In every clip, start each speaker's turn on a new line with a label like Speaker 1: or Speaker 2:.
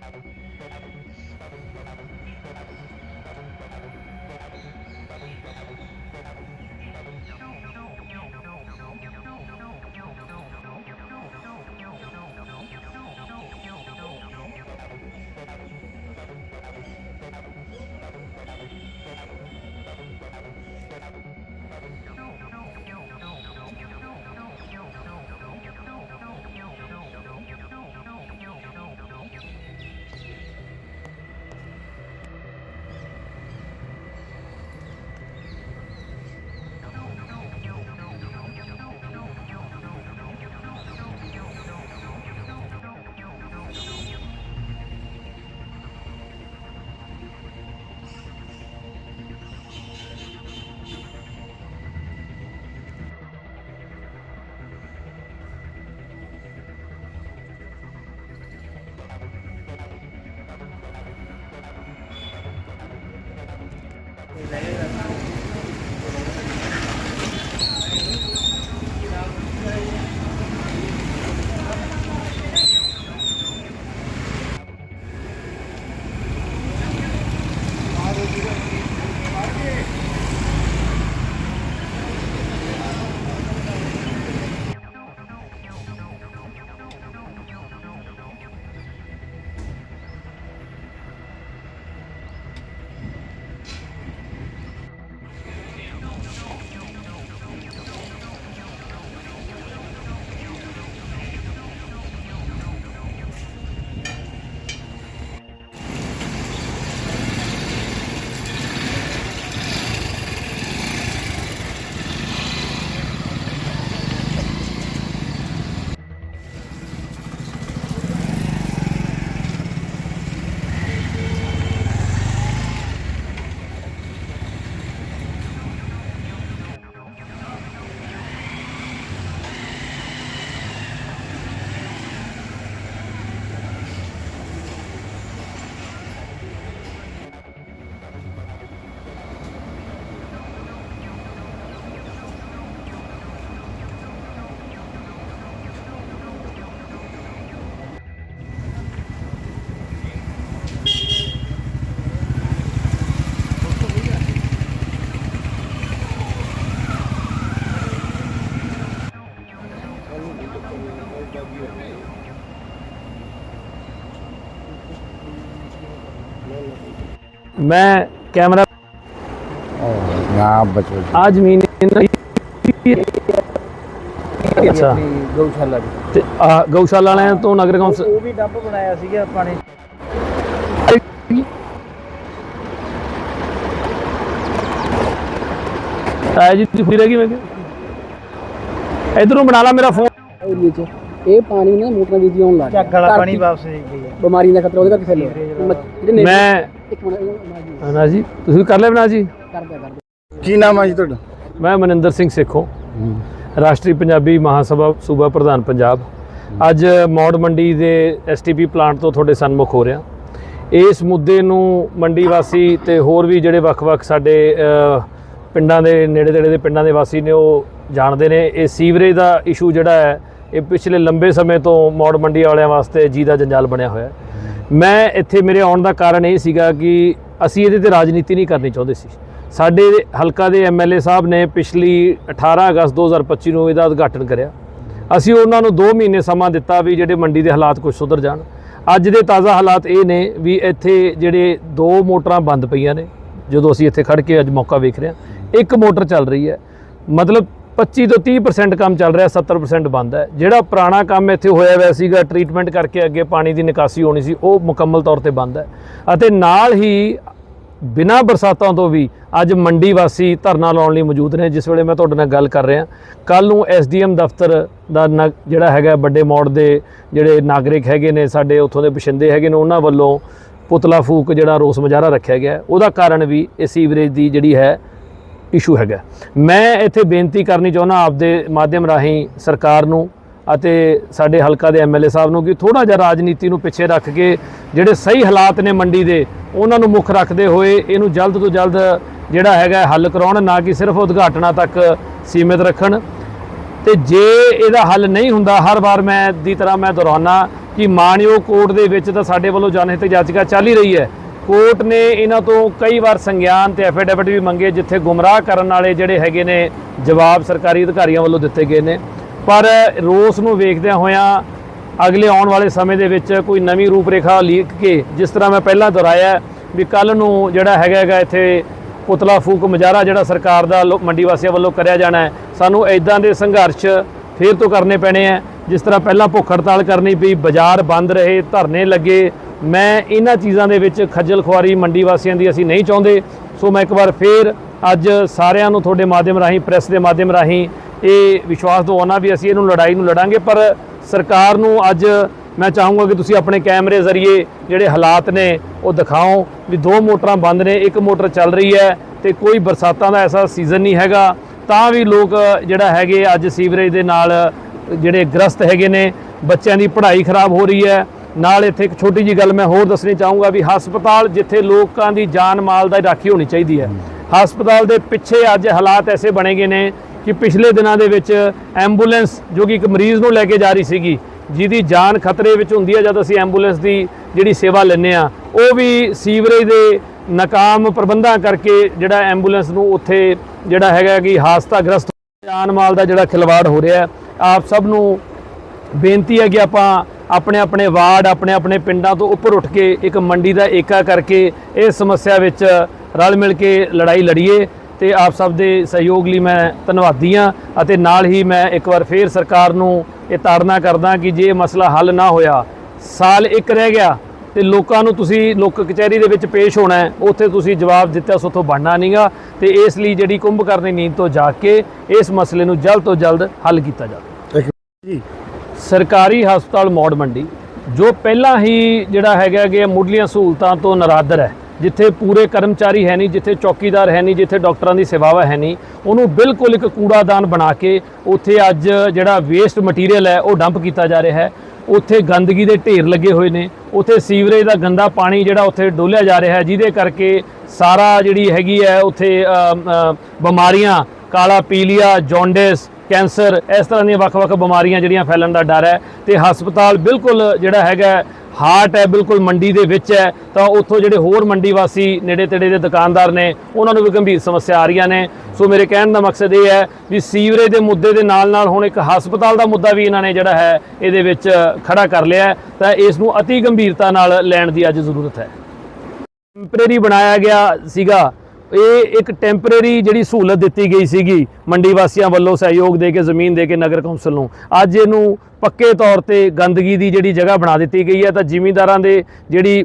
Speaker 1: Thank you. मैं camera
Speaker 2: यहाँ बचो
Speaker 1: ਆ ਜ਼ਮੀਨ ਇਹਨਾਂ ਦੀ ਅੱਛਾ
Speaker 3: ਗਊਸ਼ਾਲਾ ਦੀ
Speaker 1: ਤੇ ਆ ਗਊਸ਼ਾਲਾ ਵਾਲਿਆਂ ਤੋਂ ਨਗਰ ਕੌਂਸਲ
Speaker 3: ਉਹ ਵੀ ਡੱਬ ਬਣਾਇਆ ਸੀਗਾ ਆਪਾਂ ਨੇ
Speaker 1: ਤਾਇਆ ਜੀ ਤੁਸੀਂ ਰਹਿ ਗਈ ਮੈਂ ਕਿਹਾ ਇਧਰੋਂ ਬਣਾ ਲਾ ਮੇਰਾ ਫੋਨ
Speaker 4: ਏਰੀਏ 'ਚ ਇਹ ਪਾਣੀ ਨਾ ਮੋਟਰਾਂ ਦੀ ਆਉਣ ਲੱਗ
Speaker 3: ਝੱਗ ਵਾਲਾ ਪਾਣੀ ਵਾਪਸ ਦੇ ਗਈ। ਹੈ
Speaker 4: ਬਿਮਾਰੀ ਦਾ ਖਤਰਾ ਉਹਦੇ ਕਰਕੇ ਫੈਲਿਆ ਜਿਹੜੇ
Speaker 1: ਮੈਂ
Speaker 4: ਇੱਕ ਮਿੰਟ
Speaker 1: ਨਾ ਜੀ ਤੁਸੀਂ ਕਰ ਲਿਆ ਬਣਾ ਜੀ?
Speaker 4: ਕਰਦਾ ਕਰਦਾ
Speaker 2: ਕੀ ਨਾਮ ਹੈ ਜੀ ਤੁਹਾਡਾ?
Speaker 1: ਮੈਂ ਮਨਿੰਦਰ ਸਿੰਘ ਸੇਖੋਂ। ਰਾਸ਼ਟਰੀ ਪੰਜਾਬੀ ਮਹਾਸਭਾ ਸੂਬਾ ਪ੍ਰਧਾਨ ਪੰਜਾਬ। ਅੱਜ ਮੌੜ ਮੰਡੀ ਦੇ ਐਸਟੀਪੀ ਪਲਾਂਟ ਤੋਂ ਤੁਹਾਡੇ ਸਨਮੁਖ ਹੋ ਰਿਹਾ। ਇਸ ਮੁੱਦੇ ਨੂੰ ਮੰਡੀ ਵਾਸੀ ਤੇ ਹੋਰ ਵੀ ਜਿਹੜੇ ਵੱਖ-ਵੱਖ ਸਾਡੇ ਅ, ਪਿੰਡਾਂ ਦੇ ਨੇੜੇ-ਤੇੜੇ ਦੇ ਪਿੰਡਾਂ ਦੇ ਵਾਸੀ ਨੇ ਉਹ ਜਾਣਦੇ ਨੇ। ਇਹ ਸੀਵਰੇਜ ਦਾ ਇਸ਼ੂ ਜਿਹੜਾ ਹੈ ਇਹ ਪਿਛਲੇ ਲੰਬੇ ਸਮੇਂ ਤੋਂ ਮੌੜ ਮੰਡੀ ਵਾਲਿਆਂ ਵਾਸਤੇ ਜੀ ਦਾ ਜੰਜਾਲ ਬਣਿਆ ਹੋਇਆ ਮੈਂ ਇੱਥੇ ਮੇਰੇ ਆਉਣ ਦਾ ਕਾਰਨ ਇਹ ਸੀਗਾ ਕਿ ਅਸੀਂ ਇਹਦੇ ਤੇ ਰਾਜਨੀਤੀ ਨਹੀਂ ਕਰਨੀ ਚਾਹੁੰਦੇ ਸੀ। ਸਾਡੇ ਹਲਕਾ ਦੇ ਐਮਐਲਏ ਸਾਹਿਬ ਨੇ ਪਿਛਲੀ 18 ਅਗਸਤ 2025 ਨੂੰ ਇਹਦਾ ਉਦਘਾਟਨ ਕਰਿਆ। ਅਸੀਂ ਉਹਨਾਂ ਨੂੰ 2 ਮਹੀਨੇ ਸਮਾਂ ਦਿੱਤਾ ਵੀ ਜਿਹੜੇ ਮੰਡੀ ਦੇ ਹਾਲਾਤ ਕੁਝ ਸੁਧਰ ਜਾਣ। ਅੱਜ ਦੇ ਤਾਜ਼ਾ ਹਾਲਾਤ ਇਹ ਨੇ ਵੀ ਇੱਥੇ ਜਿਹੜੇ ਦੋ ਮੋਟਰਾਂ ਬੰਦ ਪਈਆਂ ਨੇ, ਜਦੋਂ ਅਸੀਂ ਇੱਥੇ ਖੜ ਕੇ ਅੱਜ ਮੌਕਾ ਵੇਖ ਰਹੇ ਹਾਂ, ਇੱਕ ਮੋਟਰ ਚੱਲ ਰਹੀ ਹੈ। ਮਤਲਬ 25 ਤੋਂ 30% ਕੰਮ ਚੱਲ ਰਿਹਾ 70% ਬੰਦ ਹੈ। ਜਿਹੜਾ ਪੁਰਾਣਾ ਕੰਮ ਇੱਥੇ ਹੋਇਆ ਹੋਇਆ ਸੀਗਾ ਟ੍ਰੀਟਮੈਂਟ ਕਰਕੇ ਅੱਗੇ ਪਾਣੀ ਦੀ ਨਿਕਾਸੀ ਹੋਣੀ ਸੀ, ਉਹ ਮੁਕੰਮਲ ਤੌਰ ਤੇ ਬੰਦ ਹੈ। ਅਤੇ ਨਾਲ ਹੀ ਬਿਨਾਂ ਬਰਸਾਤਾਂ ਤੋਂ ਵੀ ਅੱਜ ਮੰਡੀ ਵਾਸੀ ਧਰਨਾ ਲਾਉਣ ਲਈ ਮੌਜੂਦ ਨੇ, ਜਿਸ ਵੇਲੇ ਮੈਂ ਤੁਹਾਡੇ ਨਾਲ ਗੱਲ ਕਰ ਰਿਹਾ। ਕੱਲ ਨੂੰ ਐਸਡੀਐਮ ਦਫ਼ਤਰ ਦਾ ਨ- ਜਿਹੜਾ ਹੈਗਾ ਵੱਡੇ ਮੋੜ ਦੇ ਜਿਹੜੇ ਨਾਗਰਿਕ ਹੈਗੇ ਨੇ, ਸਾਡੇ ਉੱਥੋਂ ਦੇ ਪਛਿੰਦੇ ਹੈਗੇ ਨੇ, ਉਹਨਾਂ ਵੱਲੋਂ ਪੁਤਲਾ ਫੂਕ ਜਿਹੜਾ ਰੋਸ ਮੁਜ਼ਾਹਰਾ ਰੱਖਿਆ ਗਿਆ ਉਹਦਾ ਕਾਰਨ ਵੀ ਇਹ ਸੀਵਰੇਜ ਦੀ ਜਿਹੜੀ ਹੈ ਇਸ਼ੂ ਹੈਗਾ। ਮੈਂ ਇੱਥੇ ਬੇਨਤੀ ਕਰਨੀ ਚਾਹੁੰਦਾ ਆਪਦੇ ਮਾਧਿਅਮ ਰਾਹੀਂ ਸਰਕਾਰ ਨੂੰ ਅਤੇ ਸਾਡੇ ਹਲਕਾ ਦੇ ਐਮਐਲਏ ਸਾਹਿਬ ਨੂੰ ਕਿ ਥੋੜਾ ਜਿਹਾ ਰਾਜਨੀਤੀ ਨੂੰ ਪਿੱਛੇ ਰੱਖ ਕੇ ਜਿਹੜੇ ਸਹੀ ਹਾਲਾਤ ਨੇ ਮੰਡੀ ਦੇ, ਉਹਨਾਂ ਨੂੰ ਮੁੱਖ ਰੱਖਦੇ ਹੋਏ ਇਹਨੂੰ ਜਲਦ ਤੋਂ ਜਲਦ ਜਿਹੜਾ ਹੈਗਾ ਹੱਲ ਕਰਾਉਣ, ਨਾ ਕਿ ਸਿਰਫ ਉਦਘਾਟਨਾਂ ਤੱਕ ਸੀਮਿਤ ਰੱਖਣ। ਤੇ ਜੇ ਇਹਦਾ ਹੱਲ ਨਹੀਂ ਹੁੰਦਾ, ਹਰ ਵਾਰ ਮੈਂ ਦੀ ਤਰ੍ਹਾਂ ਮੈਂ ਦੁਹਰਾਉਣਾ ਕਿ ਮਾਨਯੋਗ ਕੋਰਟ ਦੇ ਵਿੱਚ ਤਾਂ ਸਾਡੇ ਵੱਲੋਂ ਜਨਹਿਤ ਯਾਚਕਾ ਚੱਲ ਹੀ ਰਹੀ ਹੈ। ਕੋਰਟ ਨੇ ਇਹਨਾਂ ਤੋਂ ਕਈ ਵਾਰ ਸੰਗਿਆਨ ਤੇ ਐਫੀਡੇਵਿਟ ਵੀ ਮੰਗੇ ਜਿੱਥੇ ਗੁੰਮਰਾਹ ਕਰਨ ਵਾਲੇ ਜਿਹੜੇ ਹੈਗੇ ਨੇ ਜਵਾਬ ਸਰਕਾਰੀ ਅਧਿਕਾਰੀਆਂ ਵੱਲੋਂ ਦਿੱਤੇ ਗਏ ਨੇ। ਪਰ ਰੋਸ ਨੂੰ ਵੇਖਦਿਆਂ ਹੋਇਆਂ ਅਗਲੇ ਆਉਣ ਵਾਲੇ ਸਮੇਂ ਦੇ ਵਿੱਚ ਕੋਈ ਨਵੀਂ ਰੂਪਰੇਖਾ ਲਿਖ ਕੇ ਜਿਸ ਤਰ੍ਹਾਂ ਮੈਂ ਪਹਿਲਾਂ ਦੁਹਰਾਇਆ ਵੀ ਕੱਲ ਨੂੰ ਜਿਹੜਾ ਹੈਗਾ ਹੈਗਾ ਇੱਥੇ ਪੁਤਲਾ ਫੂਕ ਮੁਜ਼ਾਹਰਾ ਜਿਹੜਾ ਸਰਕਾਰ ਦਾ ਲੋ- ਮੰਡੀ ਵਾਸੀਆਂ ਵੱਲੋਂ ਕਰਿਆ ਜਾਣਾ ਹੈ, ਸਾਨੂੰ ਐਦਾਂ ਦੇ ਸੰਘਰਸ਼ ਫੇਰ ਤੋਂ ਕਰਨੇ ਪੈਣੇ ਆ ਜਿਸ ਤਰ੍ਹਾਂ ਪਹਿਲਾਂ ਭੁੱਖ ਹੜਤਾਲ ਕਰਨੀ ਪਈ, ਬਾਜ਼ਾਰ ਬੰਦ ਰਹੇ, ਧਰਨੇ ਲੱਗੇ ਮੈਂ ਇਹਨਾਂ ਚੀਜ਼ਾਂ ਦੇ ਵਿੱਚ ਖੱਜਲ ਖੁਆਰੀ ਮੰਡੀ ਵਾਸੀਆਂ ਦੀ ਅਸੀਂ ਨਹੀਂ ਚਾਹੁੰਦੇ। ਸੋ ਮੈਂ ਇੱਕ ਵਾਰ ਫੇਰ ਅੱਜ ਸਾਰਿਆਂ ਨੂੰ ਤੁਹਾਡੇ ਮਾਧਿਅਮ ਰਾਹੀਂ, ਪ੍ਰੈਸ ਦੇ ਮਾਧਿਅਮ ਰਾਹੀਂ ਇਹ ਵਿਸ਼ਵਾਸ ਦਿਵਾਉਣਾ ਵੀ ਅਸੀਂ ਇਹਨੂੰ ਲੜਾਈ ਨੂੰ ਲੜਾਂਗੇ। ਪਰ ਸਰਕਾਰ ਨੂੰ ਅੱਜ ਮੈਂ ਚਾਹੂੰਗਾ ਕਿ ਤੁਸੀਂ ਆਪਣੇ ਕੈਮਰੇ ਜ਼ਰੀਏ ਜਿਹੜੇ ਹਾਲਾਤ ਨੇ ਉਹ ਦਿਖਾਓ ਵੀ ਦੋ ਮੋਟਰਾਂ ਬੰਦ ਨੇ, ਇੱਕ ਮੋਟਰ ਚੱਲ ਰਹੀ ਹੈ ਤੇ ਕੋਈ ਬਰਸਾਤਾਂ ਦਾ ਐਸਾ ਸੀਜ਼ਨ ਨਹੀਂ ਹੈਗਾ। ਤਾਂ ਵੀ ਲੋਕ ਜਿਹੜਾ ਹੈਗੇ ਅੱਜ ਸੀਵਰੇਜ ਦੇ ਨਾਲ ਜਿਹੜੇ ਗ੍ਰਸਤ ਹੈਗੇ ਨੇ, ਬੱਚਿਆਂ ਦੀ ਪੜ੍ਹਾਈ ਖਰਾਬ ਹੋ ਰਹੀ ਹੈ। ਨਾਲ ਇੱਥੇ ਇੱਕ ਛੋਟੀ ਜੀ ਗੱਲ ਮੈਂ ਹੋਰ ਦੱਸਣੀ ਚਾਹੂੰਗਾ ਵੀ ਹਸਪਤਾਲ ਜਿੱਥੇ ਲੋਕਾਂ ਦੀ ਜਾਨ ਮਾਲ ਦਾ ਰਾਖੀ ਹੋਣੀ ਚਾਹੀਦੀ ਹੈ। ਹਸਪਤਾਲ ਦੇ ਪਿੱਛੇ ਅੱਜ ਹਾਲਾਤ ਐਸੇ ਬਣੇ ਗਏ ਨੇ ਕਿ ਪਿਛਲੇ ਦਿਨਾਂ ਦੇ ਵਿੱਚ ਐਂਬੂਲੈਂਸ, ਜੋ ਕਿ ਇੱਕ ਮਰੀਜ਼ ਨੂੰ ਲੈ ਕੇ ਜਾ ਰਹੀ ਸੀਗੀ, ਜਿਹਦੀ ਜਾਨ ਖਤਰੇ ਵਿੱਚ ਹੁੰਦੀ ਹੈ ਜਦ ਅਸੀਂ ਐਂਬੂਲੈਂਸ ਦੀ ਜਿਹੜੀ ਸੇਵਾ ਲੈਂਦੇ ਆ ਉਹ ਵੀ ਸੀਵਰੇਜ ਦੇ ਨਾਕਾਮ ਪ੍ਰਬੰਧਾਂ ਕਰਕੇ ਜਿਹੜਾ ਐਂਬੂਲੈਂਸ ਨੂੰ ਉੱਥੇ ਜਿਹੜਾ ਹੈਗਾ ਕਿ ਹਾਦਸਾਗ੍ਰਸਤ ਜਾਨ ਮਾਲ ਦਾ ਜਿਹੜਾ ਖਿਲਵਾੜ ਹੋ ਰਿਹਾ ਆਪ ਸਭ ਨੂੰ ਬੇਨਤੀ ਹੈ ਕਿ ਆਪਾਂ ਆਪਣੇ ਆਪਣੇ ਵਾਰਡ, ਆਪਣੇ ਆਪਣੇ ਪਿੰਡਾਂ ਤੋਂ ਉੱਪਰ ਉੱਠ ਕੇ ਇੱਕ ਮੰਡੀ ਦਾ ਏਕਾ ਕਰਕੇ ਇਸ ਸਮੱਸਿਆ ਵਿੱਚ ਰਲ ਮਿਲ ਕੇ ਲੜਾਈ ਲੜੀਏ ਤੇ ਆਪ ਸਭ ਦੇ ਸਹਿਯੋਗ ਲਈ ਮੈਂ ਧੰਨਵਾਦੀ ਹਾਂ ਅਤੇ ਨਾਲ ਹੀ ਮੈਂ ਇੱਕ ਵਾਰ ਫੇਰ ਸਰਕਾਰ ਨੂੰ ਇਹ ਤਾੜਨਾ ਕਰਦਾ ਕਿ ਜੇ ਇਹ ਮਸਲਾ ਹੱਲ ਨਾ ਹੋਇਆ, ਸਾਲ ਇੱਕ ਰਹਿ ਗਿਆ ਤੇ ਲੋਕਾਂ ਨੂੰ ਤੁਸੀਂ ਲੋਕ ਕਚਹਿਰੀ ਦੇ ਵਿੱਚ ਪੇਸ਼ ਹੋਣਾ ਹੈ, ਉੱਥੇ ਤੁਸੀਂ ਜਵਾਬ ਦਿੱਤਾ ਸੋ ਤੋਂ ਬਣਨਾ ਨਹੀਂਗਾ ਤੇ ਇਸ ਲਈ ਜਿਹੜੀ ਕੁੰਭਕਰਨੀ ਨੀਂਦ ਤੋਂ ਜਾ ਕੇ ਇਸ ਮਸਲੇ ਨੂੰ ਜਲਦ ਤੋਂ ਜਲਦ ਹੱਲ ਕੀਤਾ ਜਾਵੇ।
Speaker 2: ਜੀ।
Speaker 1: ਸਰਕਾਰੀ ਹਸਪਤਾਲ ਮੌੜ ਮੰਡੀ, ਜੋ ਪਹਿਲਾਂ ਹੀ ਜਿਹੜਾ ਹੈਗਾ ਕਿ ਮੁੱਢਲੀਆਂ ਸਹੂਲਤਾਂ ਤੋਂ ਨਰਾਦਰ ਹੈ, ਜਿੱਥੇ ਪੂਰੇ ਕਰਮਚਾਰੀ ਹੈ ਨਹੀਂ, ਜਿੱਥੇ ਚੌਕੀਦਾਰ ਹੈ ਨਹੀਂ, ਜਿੱਥੇ ਡਾਕਟਰਾਂ ਦੀ ਸੇਵਾਵਾਂ ਹੈ ਨਹੀਂ, ਉਹਨੂੰ ਬਿਲਕੁਲ ਇੱਕ ਕੂੜਾਦਾਨ ਬਣਾ ਕੇ ਉੱਥੇ ਅੱਜ ਜਿਹੜਾ ਵੇਸਟ ਮਟੀਰੀਅਲ ਹੈ, ਉਹ ਡੰਪ ਕੀਤਾ ਜਾ ਰਿਹਾ ਹੈ। ਉੱਥੇ ਗੰਦਗੀ ਦੇ ਢੇਰ ਲੱਗੇ ਹੋਏ ਨੇ, ਉੱਥੇ ਸੀਵਰੇਜ ਦਾ ਗੰਦਾ ਪਾਣੀ ਜਿਹੜਾ ਉੱਥੇ ਡੋਲਿਆ ਜਾ ਰਿਹਾ ਹੈ, ਜਿਹਦੇ ਕਰਕੇ ਸਾਰਾ ਜਿਹੜੀ ਹੈਗੀ ਹੈ ਉੱਥੇ ਬਿਮਾਰੀਆਂ, ਕਾਲਾ ਪੀਲੀਆ, ਜੌਂਡਿਸ ਕੈਂਸਰ, ਇਸ ਤਰ੍ਹਾਂ ਦੀਆਂ ਵੱਖ-ਵੱਖ ਬਿਮਾਰੀਆਂ ਜਿਹੜੀਆਂ ਫੈਲਣ ਦਾ ਡਰ ਹੈ ਤੇ ਹਸਪਤਾਲ ਬਿਲਕੁਲ ਜਿਹੜਾ ਹੈਗਾ ਹਾਰਟ ਹੈ, ਬਿਲਕੁਲ ਮੰਡੀ ਦੇ ਵਿੱਚ ਹੈ। ਤਾਂ ਉੱਥੋਂ ਜਿਹੜੇ ਹੋਰ ਮੰਡੀ ਵਾਸੀ ਨੇੜੇ ਤੇੜੇ ਦੇ ਦੁਕਾਨਦਾਰ ਨੇ, ਉਹਨਾਂ ਨੂੰ ਵੀ ਗੰਭੀਰ ਸਮੱਸਿਆ ਆ ਰਹੀਆਂ ਨੇ। ਸੋ ਮੇਰੇ ਕਹਿਣ ਦਾ ਮਕਸਦ ਇਹ ਹੈ ਵੀ ਸੀਵਰੇਜ ਦੇ ਮੁੱਦੇ ਦੇ ਨਾਲ ਨਾਲ ਹੁਣ ਇੱਕ ਹਸਪਤਾਲ ਦਾ ਮੁੱਦਾ ਵੀ ਇਹਨਾਂ ਨੇ ਜਿਹੜਾ ਹੈ, ਇਹਦੇ ਵਿੱਚ ਖੜਾ ਕਰ ਲਿਆ ਤਾਂ ਇਸ ਨੂੰ ਅਤੀ ਗੰਭੀਰਤਾ ਨਾਲ ਲੈਣ ਦੀ ਅੱਜ ਜ਼ਰੂਰਤ ਹੈ। ਟੈਂਪਰੇਰੀ ਬਣਾਇਆ ਗਿਆ ਸੀਗਾ ਇਹ ਇੱਕ ਟੈਂਪਰੇਰੀ ਜਿਹੜੀ ਸਹੂਲਤ ਦਿੱਤੀ ਗਈ ਸੀਗੀ ਮੰਡੀ ਵਾਸੀਆਂ ਵੱਲੋਂ ਸਹਿਯੋਗ ਦੇ ਕੇ, ਜ਼ਮੀਨ ਦੇ ਕੇ ਨਗਰ ਕੌਂਸਲ ਨੂੰ। ਅੱਜ ਇਹਨੂੰ ਪੱਕੇ ਤੌਰ ਤੇ ਗੰਦਗੀ ਦੀ ਜਿਹੜੀ ਜਗ੍ਹਾ ਬਣਾ ਦਿੱਤੀ ਗਈ ਹੈ, ਤਾਂ ਜ਼ਿਮੀਂਦਾਰਾਂ ਦੇ ਜਿਹੜੀ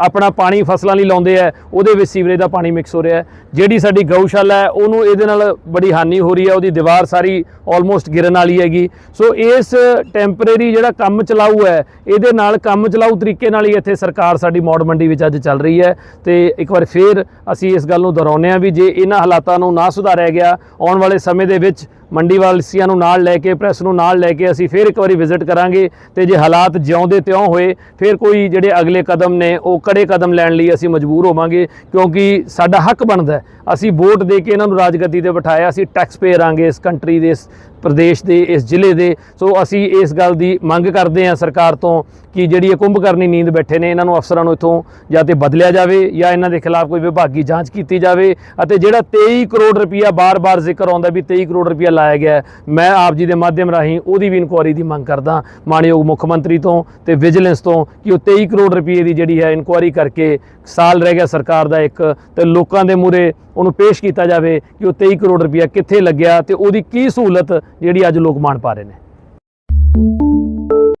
Speaker 1: ਆਪਣਾ ਪਾਣੀ ਫਸਲਾਂ ਲਈ ਲਾਉਂਦੇ ਆ ਉਹਦੇ ਵਿੱਚ ਸੀਵਰੇਜ ਦਾ ਪਾਣੀ ਮਿਕਸ ਹੋ ਰਿਹਾ ਹੈ। ਜਿਹੜੀ ਸਾਡੀ ਗਊਸ਼ਾਲਾ ਹੈ, ਉਹਨੂੰ ਇਹਦੇ ਨਾਲ ਬੜੀ ਹਾਨੀ ਹੋ ਰਹੀ ਹੈ, ਉਹਦੀ ਦੀਵਾਰ ਸਾਰੀ ਆਲਮੋਸਟ ਗਿਰਨ ਵਾਲੀ ਹੈਗੀ। ਸੋ ਇਸ ਟੈਂਪਰੇਰੀ ਜਿਹੜਾ ਕੰਮ ਚਲਾਊ ਹੈ, ਇਹਦੇ ਨਾਲ ਕੰਮ ਚਲਾਊ ਤਰੀਕੇ ਨਾਲ ਹੀ ਇੱਥੇ ਸਰਕਾਰ ਸਾਡੀ ਮੌੜ ਮੰਡੀ ਵਿੱਚ ਅੱਜ ਚੱਲ ਰਹੀ ਹੈ। ਤੇ ਇੱਕ ਵਾਰ ਫੇਰ ਅਸੀਂ ਇਸ ਗੱਲ ਨੂੰ ਦੁਹਰਾਉਂਦੇ ਹਾਂ ਵੀ ਜੇ ਇਹਨਾਂ ਹਾਲਾਤਾਂ ਨੂੰ ਨਾ ਸੁਧਾਰਿਆ ਗਿਆ, ਆਉਣ ਵਾਲੇ ਸਮੇਂ ਦੇ ਵਿੱਚ ਮੰਡੀ ਵਾਸੀਆਂ ਨੂੰ ਨਾਲ ਲੈ ਕੇ, ਪ੍ਰੈਸ ਨੂੰ ਨਾਲ ਲੈ ਕੇ ਅਸੀਂ ਫਿਰ ਇੱਕ ਵਾਰੀ ਵਿਜ਼ਿਟ ਕਰਾਂਗੇ ਤੇ ਜੇ ਹਾਲਾਤ ਜਿਉਂਦੇ ਤਿਉਂ ਹੋਏ, ਫਿਰ ਕੋਈ ਜਿਹੜੇ ਅਗਲੇ ਕਦਮ ਨੇ, ਉਹ ਕੜੇ ਕਦਮ ਲੈਣ ਲਈ ਅਸੀਂ ਮਜਬੂਰ ਹੋਵਾਂਗੇ, ਕਿਉਂਕਿ ਸਾਡਾ ਹੱਕ ਬਣਦਾ ਅਸੀਂ ਵੋਟ ਦੇ ਕੇ ਇਹਨਾਂ ਨੂੰ ਰਾਜਗੱਦੀ ਤੇ ਬਿਠਾਇਆ, ਅਸੀਂ ਟੈਕਸ ਪੇਅਰ ਆਂਗੇ ਇਸ ਕੰਟਰੀ ਦੇ ਇਸ ਪ੍ਰਦੇਸ਼ ਦੇ, ਇਸ ਜ਼ਿਲ੍ਹੇ ਦੇ। ਸੋ ਅਸੀਂ ਇਸ ਗੱਲ ਦੀ ਮੰਗ ਕਰਦੇ ਹਾਂ ਸਰਕਾਰ ਤੋਂ ਕਿ ਜਿਹੜੀ ਇਹ ਕੁੰਭਕਰਨੀ ਨੀਂਦ ਬੈਠੇ ਨੇ, ਇਹਨਾਂ ਨੂੰ ਅਫਸਰਾਂ ਨੂੰ ਇਥੋਂ ਜਾਂ ਤੇ ਬਦਲਿਆ ਜਾਵੇ ਜਾਂ ਇਹਨਾਂ ਦੇ ਖਿਲਾਫ ਕੋਈ ਵਿਭਾਗੀ ਜਾਂਚ ਕੀਤੀ ਜਾਵੇ ਅਤੇ ਜਿਹੜਾ 23 ਕਰੋੜ ਰੁਪਇਆ ਬਾਰ-ਬਾਰ ਜ਼ਿਕਰ ਆਉਂਦਾ ਵੀ 23 ਕਰੋੜ ਰੁਪਇਆ ਲਾਇਆ ਗਿਆ ਮੈਂ ਆਪ ਜੀ ਦੇ ਮਾਧਿਅਮ ਰਾਹੀਂ ਉਹਦੀ ਵੀ ਇਨਕੁਆਰੀ ਦੀ ਮੰਗ ਕਰਦਾ ਮਾਨਯੋਗ ਮੁੱਖ ਮੰਤਰੀ ਤੋਂ ਤੇ ਵਿਜੀਲੈਂਸ ਤੋਂ ਕਿ ਉਹ 23 ਕਰੋੜ ਰੁਪਏ ਦੀ ਜਿਹੜੀ ਹੈ ਇਨਕੁਆਰੀ ਕਰਕੇ ਸਾਲ ਰਹਿ ਗਿਆ ਸਰਕਾਰ ਦਾ ਇੱਕ ਤੇ ਲੋਕਾਂ ਦੇ ਮੂਹਰੇ ਉਹਨੂੰ ਪੇਸ਼ ਕੀਤਾ ਜਾਵੇ ਕਿ ਉਹ 23 ਕਰੋੜ ਰੁਪਇਆ ਕਿੱਥੇ ਲੱਗਿਆ ਤੇ ਉਹਦੀ ਕੀ ਸਹੂਲਤ ਜਿਹੜੀ ਅੱਜ ਲੋਕ ਮਾਣ ਪਾ ਰਹੇ ਨੇ।